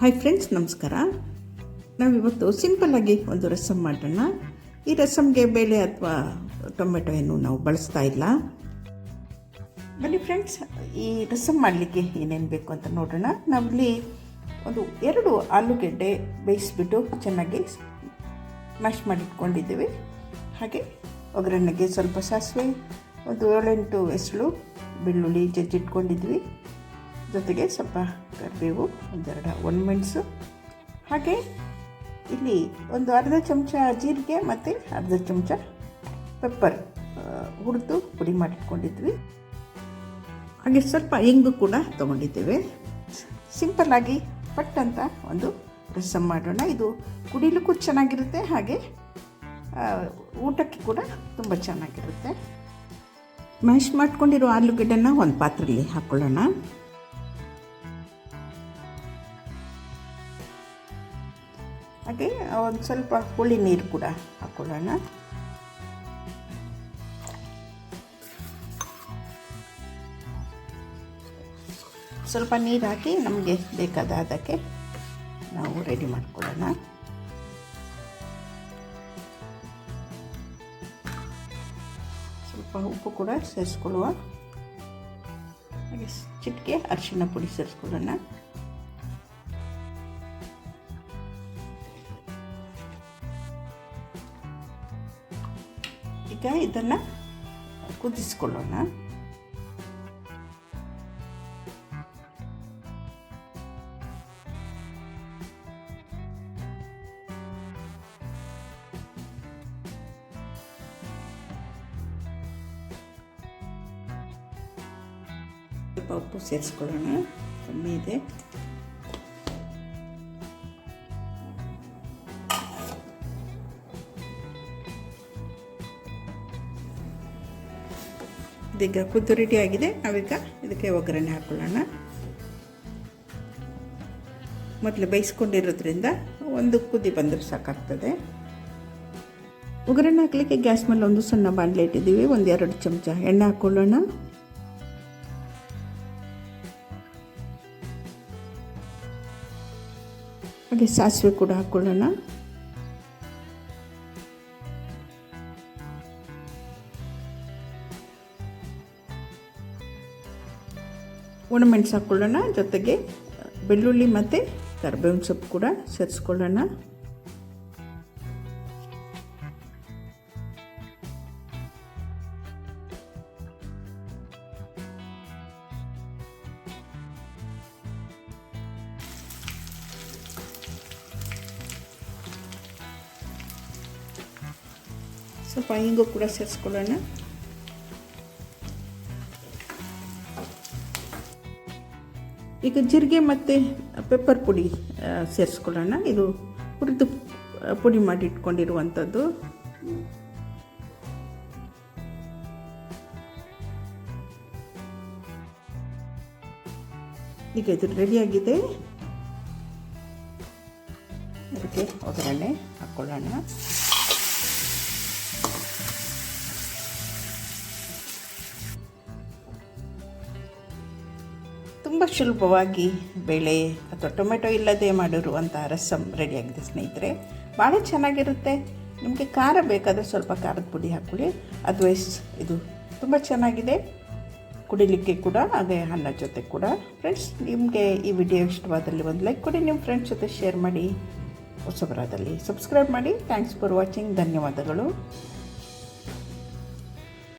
Hi friends ನಮಸ್ಕಾರ. ನಾವಿವತ್ತು ಸಿಂಪಲ್ಲಾಗಿ ಒಂದು ರಸಮ್ ಮಾಡೋಣ. ಈ ರಸಮ್ಗೆ ಬೇಳೆ ಅಥವಾ ಟೊಮೆಟೊ ಏನು ನಾವು ಬಳಸ್ತಾ ಇಲ್ಲ. ಬನ್ನಿ ಫ್ರೆಂಡ್ಸ್ ಈ ರಸಮ್ ಮಾಡಲಿಕ್ಕೆ ಏನೇನು ಬೇಕು ಅಂತ ನೋಡೋಣ. ನಾವಿಲ್ಲಿ ಒಂದು ಎರಡು ಆಲೂಗೆಡ್ಡೆ ಬೇಯಿಸ್ಬಿಟ್ಟು ಚೆನ್ನಾಗಿ ಮ್ಯಾಶ್ ಮಾಡಿಟ್ಕೊಂಡಿದ್ದೀವಿ. ಹಾಗೆ ಒಗ್ಗರಣೆಗೆ ಸ್ವಲ್ಪ ಸಾಸಿವೆ, ಒಂದು ಏಳೆಂಟು ಹೆಸಳು, ಬೆಳ್ಳುಳ್ಳಿ ಜಜ್ಜಿಟ್ಕೊಂಡಿದ್ವಿ ಜೊತೆಗೆ ಸ್ವಲ್ಪ ಕರಿಬೇವು, ಒಂದೆರಡು ಒಣಮೆಣಸು ಹಾಗೆ ಇಲ್ಲಿ ಒಂದು ಅರ್ಧ ಚಮಚ ಜೀರಿಗೆ ಮತ್ತು ಅರ್ಧ ಚಮಚ ಪೆಪ್ಪರ್ ಹುರಿದು ಪುಡಿ ಮಾಡಿಟ್ಕೊಂಡಿದ್ವಿ. ಹಾಗೆ ಸ್ವಲ್ಪ ಇಂಗು ಕೂಡ ತೊಗೊಂಡಿದ್ದೇವೆ. ಸಿಂಪಲ್ಲಾಗಿ ಪಟ್ ಅಂತ ಒಂದು ರಸಮ್ ಮಾಡೋಣ. ಇದು ಕುಡಿಲಿಕ್ಕೂ ಚೆನ್ನಾಗಿರುತ್ತೆ, ಹಾಗೆ ಊಟಕ್ಕೆ ಕೂಡ ತುಂಬ ಚೆನ್ನಾಗಿರುತ್ತೆ. ಮ್ಯಾಶ್ ಮಾಡ್ಕೊಂಡಿರೋ ಆಲೂಗಡ್ಡೆನ ಒಂದು ಪಾತ್ರೆಯಲ್ಲಿ ಹಾಕ್ಕೊಳ್ಳೋಣ ಹಾಗೆ, ಒಂದು ಸ್ವಲ್ಪ ಹುಳಿ ನೀರು ಕೂಡ ಹಾಕ್ಕೊಳ್ಳೋಣ ಸ್ವಲ್ಪ ನೀರು ಹಾಕಿ ನಮಗೆ ಬೇಕಾದ ಅದಕ್ಕೆ ನಾವು ರೆಡಿ ಮಾಡ್ಕೊಳ್ಳೋಣ. ಸ್ವಲ್ಪ ಉಪ್ಪು ಕೂಡ ಸೇರಿಸ್ಕೊಳ್ಳುವ. ಹಾಗೆ, ಚಿಟಿಕೆ, ಅರಿಶಿಣ ಪುಡಿ ಸೇರಿಸ್ಕೊಳ್ಳೋಣ. ಈಗ ಇದನ್ನು ಕುದಿಸ್ಕೊಳ್ಳೋಣ. ಸ್ವಲ್ಪ ಉಪ್ಪು ಸೇರಿಸ್ಕೊಳ್ಳೋಣ. ಕಮ್ಮಿ ಇದೆ ಇದೀಗ ಕುದ್ದು ಆಗಿದೆ. ನಾವೀಗ ಇದಕ್ಕೆ ಒಗ್ಗರಣೆ ಹಾಕೊಳ್ಳೋಣ. ಮೊದಲು ಬೇಯಿಸ್ಕೊಂಡಿರೋದ್ರಿಂದ ಒಂದು ಕುದಿ ಬಂದರೆ ಸಾಕಾಗ್ತದೆ. ಒಗ್ಗರಣೆ ಹಾಕಲಿಕ್ಕೆ ಗ್ಯಾಸ್ ಮೇಲೆ ಒಂದು ಸಣ್ಣ ಬಾಣಲೆ ಇಟ್ಟಿದ್ದೀವಿ. ಒಂದು ಎರಡು ಚಮಚ ಎಣ್ಣೆ ಹಾಕ್ಕೊಳ್ಳೋಣ ಹಾಗೆ ಸಾಸಿವೆ ಕೂಡ ಹಾಕ್ಕೊಳ್ಳೋಣ ಒಣಮೆಣಸು ಹಾಕ್ಕೊಳ್ಳೋಣ ಜೊತೆಗೆ ಬೆಳ್ಳುಳ್ಳಿ ಮತ್ತು ಕರಿಬೇವಿನ ಸೊಪ್ಪು ಕೂಡ ಸೇರಿಸ್ಕೊಳ್ಳೋಣ. ಸ್ವಲ್ಪ ಹಿಂಗು ಕೂಡ ಸೇರಿಸ್ಕೊಳ್ಳೋಣ. ಈಗ ಜೀರಿಗೆ ಮತ್ತು ಪೆಪ್ಪರ್ ಪುಡಿ ಸೇರಿಸ್ಕೊಳ್ಳೋಣ. ಇದು ಹುರಿದು ಪುಡಿ ಮಾಡಿ ಇಟ್ಕೊಂಡಿರುವಂಥದ್ದು. ಈಗ ಇದು ರೆಡಿಯಾಗಿದೆ ಅದಕ್ಕೆ ಒಗ್ಗರಣೆ ಹಾಕ್ಕೊಳ್ಳೋಣ. ತುಂಬ ಸುಲಭವಾಗಿ ಬೇಳೆ ಅಥವಾ ಟೊಮೆಟೊ ಇಲ್ಲದೆ ಮಾಡಿರುವಂಥ ರಸಮ್ ರೆಡಿಯಾಗಿದೆ ಸ್ನೇಹಿತರೆ. ಭಾಳ ಚೆನ್ನಾಗಿರುತ್ತೆ. ನಿಮಗೆ ಖಾರ ಬೇಕಾದರೆ ಸ್ವಲ್ಪ ಖಾರದ ಪುಡಿ ಹಾಕ್ಕೊಳ್ಳಿ. ಅದ್ವೈಸ್ ಇದು ತುಂಬ ಚೆನ್ನಾಗಿದೆ. ಕುಡಿಲಿಕ್ಕೆ ಕೂಡ ಹಾಗೆ ಅನ್ನ ಜೊತೆ ಕೂಡ. ಫ್ರೆಂಡ್ಸ್ ನಿಮಗೆ ಈ ವಿಡಿಯೋ ಇಷ್ಟವಾದಲ್ಲಿ ಒಂದು ಲೈಕ್ ಕೊಡಿ. ನಿಮ್ಮ ಫ್ರೆಂಡ್ಸ್ ಜೊತೆ ಶೇರ್ ಮಾಡಿ. ಹೊಸಬರಾದಲ್ಲಿ ಸಬ್ಸ್ಕ್ರೈಬ್ ಮಾಡಿ. ಥ್ಯಾಂಕ್ಸ್ ಫಾರ್ ವಾಚಿಂಗ್ ಧನ್ಯವಾದಗಳು.